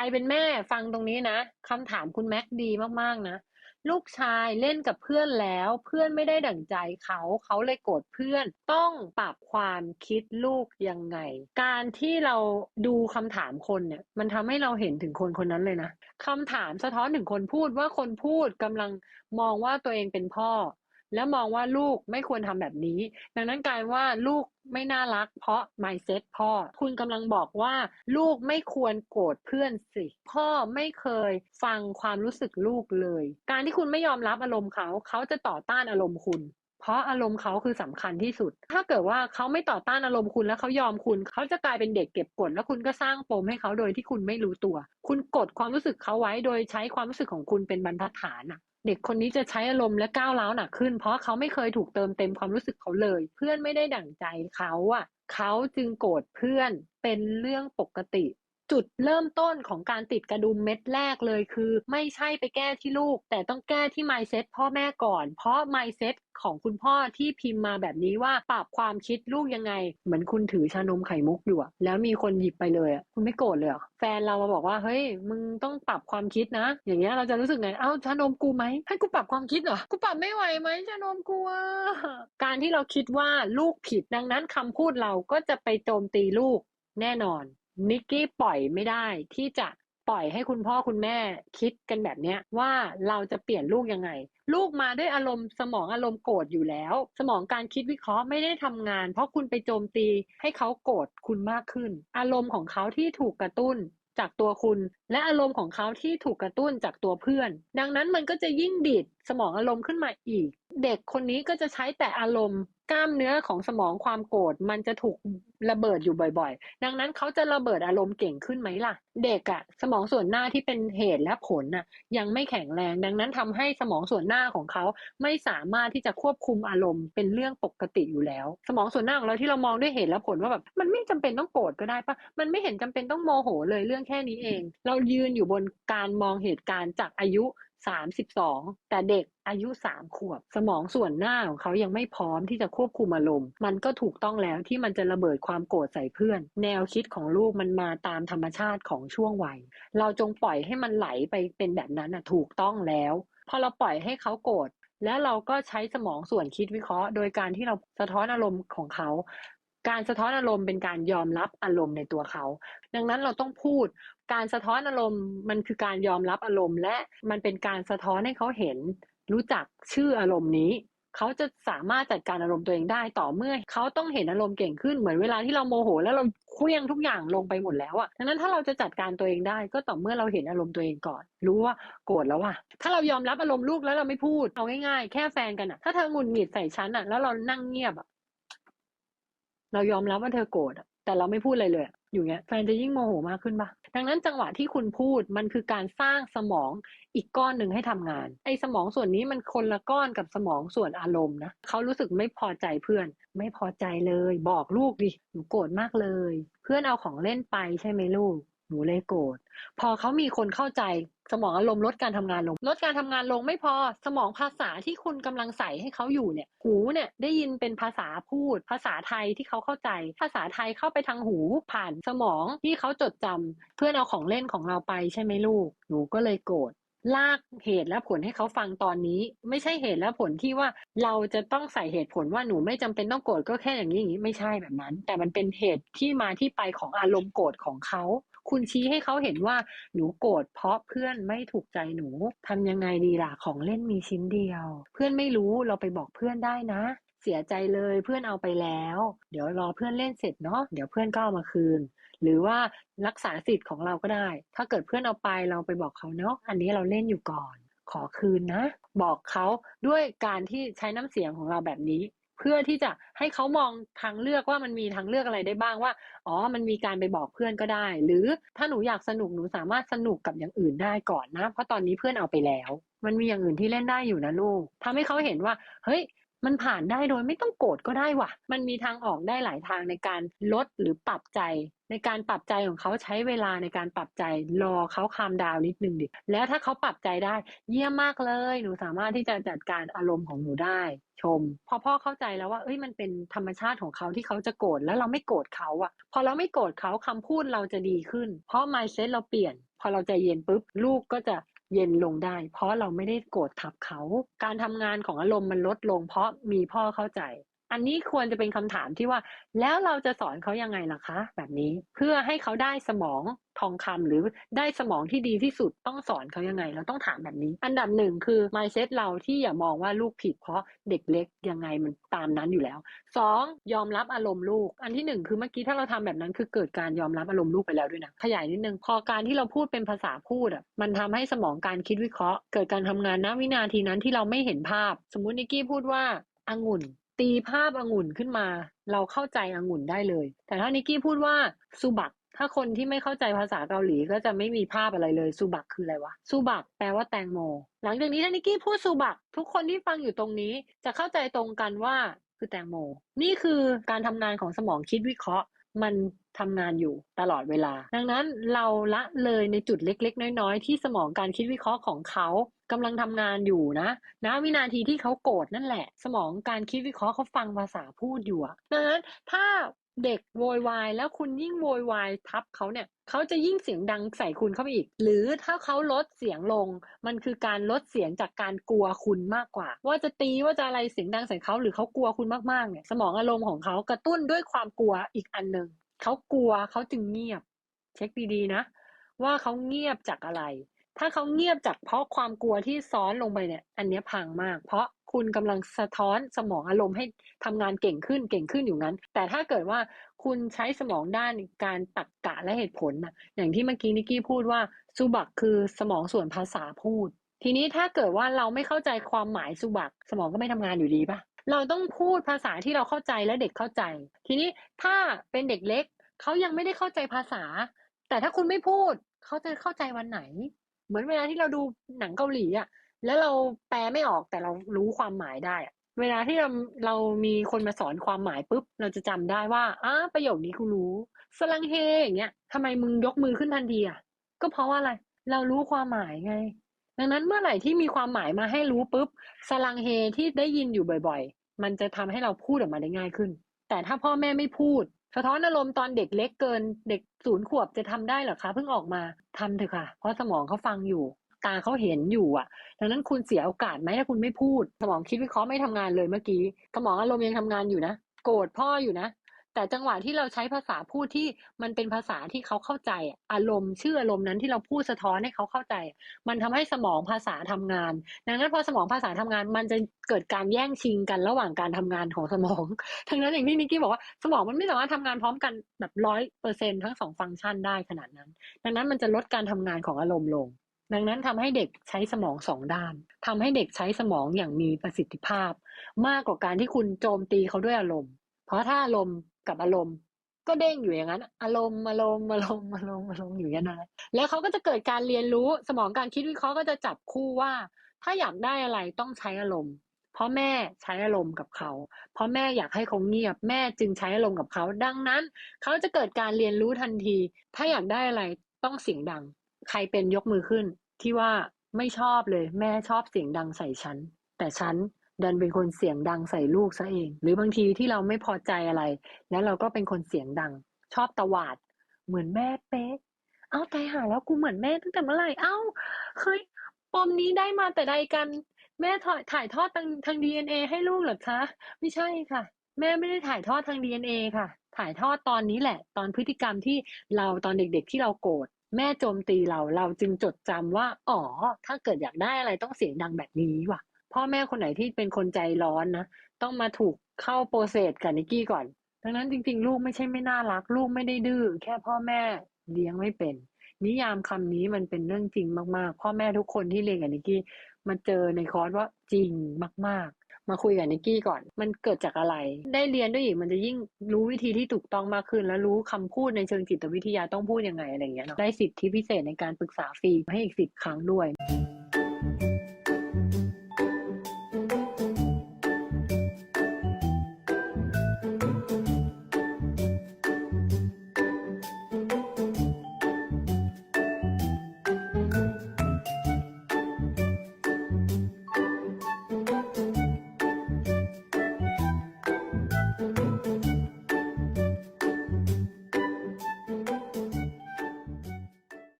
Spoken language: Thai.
รเป็นแม่ฟังตรงนี้นะคำถามคุณแม็กดีมากๆนะลูกชายเล่นกับเพื่อนแล้ว เพื่อนไม่ได้ดั่งใจเขาเขาเลยโกรธเพื่อน ต้องปรับความคิดลูกยังไง การที่เราดูคำถามคนเนี่ย มันทำให้เราเห็นถึงคนคนนั้นเลยนะคำถามสะท้อนถึงคนพูดว่าคนพูดกำลังมองว่าตัวเองเป็นพ่อ แล้วมองว่าลูกไม่ควรทำแบบนี้ ดังนั้นกลายว่าลูกไม่น่ารักเพราะ mindset พ่อ คุณกำลังบอกว่า ลูกไม่ควรโกรธเพื่อนสิ พ่อไม่เคยฟังความรู้สึกลูกเลย การที่คุณไม่ยอมรับอารมณ์เขา เขาจะต่อต้านอารมณ์คุณเพราะอารมณ์เขาคือสำคัญที่สุด ถ้าเกิดว่าเขาไม่ต่อต้านอารมณ์คุณแล้วเขายอมคุณ เขาจะกลายเป็นเด็กเก็บกดแล้วคุณก็สร้างปมให้เขาโดยที่คุณไม่รู้ตัว คุณกดความรู้สึกเขาไว้โดยใช้ความรู้สึกของคุณเป็นบรรทัดฐานอะ เด็กคนนี้จะใช้อารมณ์และก้าวร้าวหนักขึ้น เพราะเขาไม่เคยถูกเติมเต็มความรู้สึกเขาเลย เพื่อนไม่ได้ดั่งใจเขาอะเขาจึงโกรธเพื่อนเป็นเรื่องปกติ จุดเริ่มต้นของการติดกระดุมเม็ดแรกเลยคือ ไม่ใช่ไปแก้ที่ลูก แต่ต้องแก้ที่ mindset พ่อแม่ก่อน เพราะ mindset ของคุณพ่อที่พิมพ์มาแบบนี้ว่าปรับความคิดลูกยังไง เหมือนคุณถือชานมไข่มุกอยู่อะแล้วมีคนหยิบไปเลยอะคุณไม่โกรธเลยแฟนเรามาบอกว่าเฮ้ยมึงต้องปรับความคิดนะ อย่างเงี้ยเราจะรู้สึกไงเอ้าชานมกูไหมให้กูปรับความคิดเหรอกูปรับไม่ไหวไหมชานมกูอะการที่เราคิดว่าลูกผิดดังนั้นคำพูดเราก็จะไปโจมตีลูกแน่นอน นิกกี้ปล่อยไม่ได้ที่จะปล่อยให้คุณพ่อคุณแม่คิดกันแบบเนี้ยว่าเราจะเปลี่ยนลูกยังไง ลูกมาด้วยอารมณ์สมองอารมณ์โกรธอยู่แล้ว สมองการคิดวิเคราะห์ไม่ได้ทำงาน เพราะคุณไปโจมตีให้เขาโกรธคุณมากขึ้น อารมณ์ของเขาที่ถูกกระตุ้นจากตัวคุณ และอารมณ์ของเขาที่ถูกกระตุ้นจากตัวเพื่อน ดังนั้นมันก็จะยิ่งดีดสมองอารมณ์ขึ้นมาอีก เด็กคนนี้ก็จะใช้แต่อารมณ์กล้ามเนื้อของสมองความโกรธมันจะถูกระเบิดอยู่บ่อยๆ ดังนั้นเขาจะระเบิดอารมณ์เก่งขึ้นไหมล่ะ เด็กอะสมองส่วนหน้าที่เป็นเหตุและผลน่ะยังไม่แข็งแรง ดังนั้นทำให้สมองส่วนหน้าของเขาไม่สามารถที่จะควบคุมอารมณ์เป็นเรื่องปกติอยู่แล้ว สมองส่วนหน้าของเราที่เรามองด้วยเหตุและผลว่าแบบมันไม่จำเป็นต้องโกรธก็ได้ปะมันไม่เห็นจำเป็นต้องโมโหเลยเรื่องแค่นี้เอง เรายืนอยู่บนการมองเหตุการณ์จากอายุ 32 แต่เด็กอายุ 3 ขวบ สมองส่วนหน้าของเขายังไม่พร้อมที่จะควบคุมอารมณ์ มันก็ถูกต้องแล้วที่มันจะระเบิดความโกรธใส่เพื่อน แนวคิดของลูกมันมาตามธรรมชาติของช่วงวัย เราจงปล่อยให้มันไหลไปเป็นแบบนั้นนะถูกต้องแล้ว พอเราปล่อยให้เขาโกรธแล้วเราก็ใช้สมองส่วนคิดวิเคราะห์ โดยการที่เราสะท้อนอารมณ์ของเขา การสะท้อนอารมณ์เป็นการยอมรับอารมณ์ในตัวเขา ดังนั้นเราต้องพูด การสะท้อนอารมณ์มันคือการยอมรับอารมณ์ และมันเป็นการสะท้อนให้เขาเห็น รู้จักชื่ออารมณ์นี้เขาจะสามารถจัดการอารมณ์ตัวเองได้ต่อเมื่อเขาต้องเห็นอารมณ์เก่งขึ้นเหมือนเวลาที่เราโมโห แล้วเราเคลี้ยงทุกอย่างลงไปหมดแล้วอะดังนั้นถ้าเราจะจัดการตัวเองได้ก็ต่อเมื่อเราเห็นอารมณ์ตัวเองก่อน รู้ว่าโกรธแล้วว่ะถ้าเรายอมรับอารมณ์ลูกแล้วเราไม่พูดเอาง่ายๆ แค่แฟนกันอะถ้าเธอหงุดหงิดใส่ฉันอะแล้วเรานั่งเงียบอะเรายอมรับว่าเธอโกรธอะแต่เราไม่พูดอะไรเลยอะอยู่เงี้ยแฟนจะยิ่งโมโหมากขึ้นปะ ดังนั้นจังหวะที่คุณพูดมันคือการสร้างสมองอีกก้อนหนึ่งให้ทำงาน ไอ้สมองส่วนนี้มันคนละก้อนกับสมองส่วนอารมณ์นะเขารู้สึกไม่พอใจเพื่อน ไม่พอใจเลย บอกลูกดิหนูโกรธมากเลย เพื่อนเอาของเล่นไปใช่ไหมลูก หนูเลยโกรธพอเขามีคนเข้าใจสมองอารมณ์ลดการทำงานลง ลดการทำงานลงไม่พอสมองภาษาที่คุณกำลังใส่ให้เขาอยู่เนี่ย หูเนี่ยได้ยินเป็นภาษาพูด ภาษาไทยที่เขาเข้าใจ ภาษาไทยเข้าไปทางหูผ่านสมองที่เขาจดจำเพื่อนเอาของเล่นของเราไปใช่ไหมลูก หนูก็เลยโกรธลากเหตุและผลให้เขาฟังตอนนี้ ไม่ใช่เหตุและผลที่ว่าเราจะต้องใส่เหตุผลว่าหนูไม่จำเป็นต้องโกรธก็แค่อย่างนี้อย่างนี้ไม่ใช่แบบนั้น แต่มันเป็นเหตุที่มาที่ไปของอารมณ์โกรธของเขา คุณชี้ให้เขาเห็นว่าหนูโกรธเพราะเพื่อนไม่ถูกใจหนูทำยังไงดีล่ะของเล่นมีชิ้นเดียว เพื่อนไม่รู้เราไปบอกเพื่อนได้นะเสียใจเลยเพื่อนเอาไปแล้ว เดี๋ยวรอเพื่อนเล่นเสร็จเนาะเดี๋ยวเพื่อนก็เอามาคืน หรือว่ารักษาสิทธิ์ของเราก็ได้ ถ้าเกิดเพื่อนเอาไปเราไปบอกเขาเนาะอันนี้เราเล่นอยู่ก่อน ขอคืนนะ บอกเขาด้วยการที่ใช้น้ำเสียงของเราแบบนี้ เพื่อที่จะให้เขามองทางเลือกว่ามันมีทางเลือกอะไรได้บ้างว่า อ๋อ มันมีการไปบอกเพื่อนก็ได้ หรือถ้าหนูอยากสนุกหนูสามารถสนุกกับอย่างอื่นได้ก่อนนะ เพราะตอนนี้เพื่อนเอาไปแล้ว มันมีอย่างอื่นที่เล่นได้อยู่นะลูกทำให้เขาเห็นว่า เฮ้ย มันผ่านได้โดยไม่ต้องโกรธก็ได้ว่ะ มันมีทางออกได้หลายทางในการลดหรือปรับใจในการปรับใจของเขาใช้เวลาในการปรับใจรอเขาคามดาวนิดนึงดิ แล้วถ้าเขาปรับใจได้ เยี่ยมมากเลย หนูสามารถที่จะจัดการอารมณ์ของหนูได้ ชม พอพ่อเข้าใจแล้วว่าเอ้ยมันเป็นธรรมชาติของเขาที่เขาจะโกรธแล้วเราไม่โกรธเขาอะพอเราไม่โกรธเขาคำพูดเราจะดีขึ้น เพราะ mindset เราเปลี่ยน พอเราใจเย็นปุ๊บลูกก็จะ เย็นลงได้ เพราะเราไม่ได้โกรธทับเขา การทำงานของอารมณ์มันลดลง เพราะมีพ่อเข้าใจ อันนี้ควรจะเป็นคำถามที่ว่า แล้วเราจะสอนเขายังไงล่ะคะ แบบนี้เพื่อให้เขาได้สมองทองคำหรือได้สมองที่ดีที่สุดต้องสอนเขายังไง เราต้องถามแบบนี้ อันดับหนึ่งคือ mindset เราที่อย่ามองว่าลูกผิดเพราะเด็กเล็กยังไงมันตามนั้นอยู่แล้วสองยอมรับอารมณ์ลูก อันที่หนึ่งคือเมื่อกี้ถ้าเราทำแบบนั้นคือเกิดการยอมรับอารมณ์ลูกไปแล้วด้วยนะขยายนิดนึงพอการที่เราพูดเป็นภาษาพูดอะมันทำให้สมองการคิดวิเคราะห์ เกิดการทำงานณวินาทีนั้นที่เราไม่เห็นภาพ สมมุตินิกกี้พูดว่าองุ่น ตีภาพองุ่นขึ้นมา เราเข้าใจองุ่นได้เลย แต่ถ้านิกกี้พูดว่าซูบักถ้าคนที่ไม่เข้าใจภาษาเกาหลีก็จะไม่มีภาพอะไรเลยซูบักคืออะไรวะซูบักแปลว่าแตงโม หลังจากนี้ถ้านิกกี้พูดซูบักทุกคนที่ฟังอยู่ตรงนี้จะเข้าใจตรงกันว่าคือแตงโม นี่คือการทำงานของสมองคิดวิเคราะห์ มันทำงานอยู่ตลอดเวลา ดังนั้นเราละเลยในจุดเล็ก ๆ น้อย ๆ ที่สมองการคิดวิเคราะห์ของเขากำลังทำงานอยู่นะนะวินาทีที่เขาโกรธนั่นแหละ สมองการคิดวิเคราะห์เขาฟังภาษาพูดอยู่ดังนั้นถ้า เด็กโวยวายแล้วคุณยิ่งโวยวายทับเขาเนี่ยเขาจะยิ่งเสียงดังใส่คุณเข้าไปอีก หรือถ้าเขาลดเสียงลง มันคือการลดเสียงจากการกลัวคุณมากกว่า ว่าจะตีว่าจะอะไรเสียงดังใส่เขาหรือเขากลัวคุณมากๆเนี่ย สมองอารมณ์ของเขากระตุ้นด้วยความกลัวอีกอันหนึ่งเขากลัวเขาจึงเงียบ เช็คดีๆนะ ว่าเขาเงียบจากอะไร ถ้าเขาเงียบจากเพราะความกลัวที่ซ้อนลงไปเนี่ย อันนี้พังมาก เพราะ คุณกำลังสะท้อนสมองอารมณ์ให้ทำงานเก่งขึ้นเก่งขึ้นอยู่นั้น แต่ถ้าเกิดว่าคุณใช้สมองด้านการตรรกกะและเหตุผลนะอย่างที่เมื่อกี้นิกกี้พูดว่าซูบักคือสมองส่วนภาษาพูด ทีนี้ถ้าเกิดว่าเราไม่เข้าใจความหมายซูบัก สมองก็ไม่ทำงานอยู่ดีปะเราต้องพูดภาษาที่เราเข้าใจและเด็กเข้าใจ ทีนี้ถ้าเป็นเด็กเล็กเขายังไม่ได้เข้าใจภาษา แต่ถ้าคุณไม่พูดเขาจะเข้าใจวันไหน เหมือนเวลาที่เราดูหนังเกาหลีอะ แล้วเราแปลไม่ออกแต่เรารู้ความหมายได้เวลาที่เราเรามีคนมาสอนความหมายปุ๊บเราจะจำได้ว่าอ้าประโยคนี้กูรู้สลังเฮอย่างเงี้ยทำไมมึงยกมือขึ้นทันทีอะก็เพราะว่าอะไร เรารู้ความหมายไง ดังนั้นเมื่อไหร่ที่มีความหมายมาให้รู้ปุ๊บสลังเฮที่ได้ยินอยู่บ่อยๆ มันจะทำให้เราพูดออกมาได้ง่ายขึ้น แต่ถ้าพ่อแม่ไม่พูดสะท้อนอารมณ์ตอนเด็กเล็กเกิน เด็กศูนย์ขวบจะทำได้หรอคะเพิ่งออกมาทำเถอะค่ะ เพราะสมองเขาฟังอยู่ ตาเขาเห็นอยู่อะ ดังนั้นคุณเสียโอกาสไหมถ้าคุณไม่พูด สมองคิดวิเคราะห์ไม่ทำงานเลยเมื่อกี้ สมองอารมณ์ยังทำงานอยู่นะ โกรธพ่ออยู่นะ แต่จังหวะที่เราใช้ภาษาพูดที่มันเป็นภาษาที่เขาเข้าใจ อารมณ์ชื่ออารมณ์นั้นที่เราพูดสะท้อนให้เขาเข้าใจ มันทำให้สมองภาษาทำงาน ดังนั้นพอสมองภาษาทำงาน มันจะเกิดการแย่งชิงกันระหว่างการทำงานของสมอง ทั้งนั้นอย่างที่นิกกี้บอกว่าสมองมันไม่สามารถทำงานพร้อมกันแบบร้อยเปอร์เซ็นทั้งสองฟังก์ชันได้ขนาดนั้น ดังนั้นมันจะลดการทำงานของอารมณ์ลง ดังนั้นทำให้เด็กใช้สมองสองด้านทำให้เด็กใช้สมองอย่างมีประสิทธิภาพ มากกว่าการที่คุณโจมตีเขาด้วยอารมณ์ เพราะถ้าอารมณ์กับอารมณ์ ก็เด้งอยู่อย่างนั้น อารมณ์อารมณ์อารมณ์อารมณ์อารมณ์อยู่อย่างนั้นแล้วเขาก็จะเกิดการเรียนรู้สมองการคิดวิเคราะห์ก็จะจับคู่ว่า ถ้าอยากได้อะไรต้องใช้อารมณ์เพราะแม่ใช้อารมณ์กับเขา เพราะแม่อยากให้เขาเงียบ แม่จึงใช้อารมณ์กับเขา ดังนั้น เขาจะเกิดการเรียนรู้ทันที ถ้าอยากได้อะไรต้องเสียงดัง ใครเป็นยกมือขึ้น ที่ว่าไม่ชอบเลย แม่ชอบเสียงดังใส่ฉัน แต่ฉันดันเป็นคนเสียงดังใส่ลูกซะเอง หรือบางทีที่เราไม่พอใจอะไร แล้วเราก็เป็นคนเสียงดัง ชอบตวาด เหมือนแม่เป๊ะเอ้าตายหาแล้วกูเหมือนแม่ตั้งแต่เมื่อไหร่เอ้าเฮ้ยปมนี้ได้มาแต่ใดกัน แม่ถ่ายถ่ายทอดทางทาง DNA ให้ลูกหรอคะไม่ใช่ค่ะ แม่ไม่ได้ถ่ายทอดทาง DNA ค่ะ ถ่ายทอดตอนนี้แหละ ตอนพฤติกรรมที่เราตอนเด็กๆที่เราโกรธ แม่โจมตีเราเราจึงจดจำว่า อ๋อ ถ้าเกิดอยากได้อะไรต้องเสียงดังแบบนี้ว่ะ พ่อแม่คนไหนที่เป็นคนใจร้อนนะ ต้องมาถูกเข้าโปรเซสกับนิกกี้ก่อน ดังนั้นจริง ๆ ลูกไม่ใช่ไม่น่ารัก ลูกไม่ได้ดื้อแค่พ่อแม่เลี้ยงไม่เป็น นิยามคำนี้มันเป็นเรื่องจริงมากๆ พ่อแม่ทุกคนที่เรียนกับนิกกี้มาเจอในคอร์สว่าจริงมากๆ มาคุยกับนิกกี้ก่อน มันเกิดจากอะไร ได้เรียนด้วยอีกมันจะยิ่งรู้วิธีที่ถูกต้องมากขึ้น แล้วรู้คำพูดในเชิงจิตวิทยาต้องพูดยังไงอะไรอย่างเงี้ยเนาะได้สิทธิพิเศษในการปรึกษาฟรีให้อีกสิบครั้งด้วย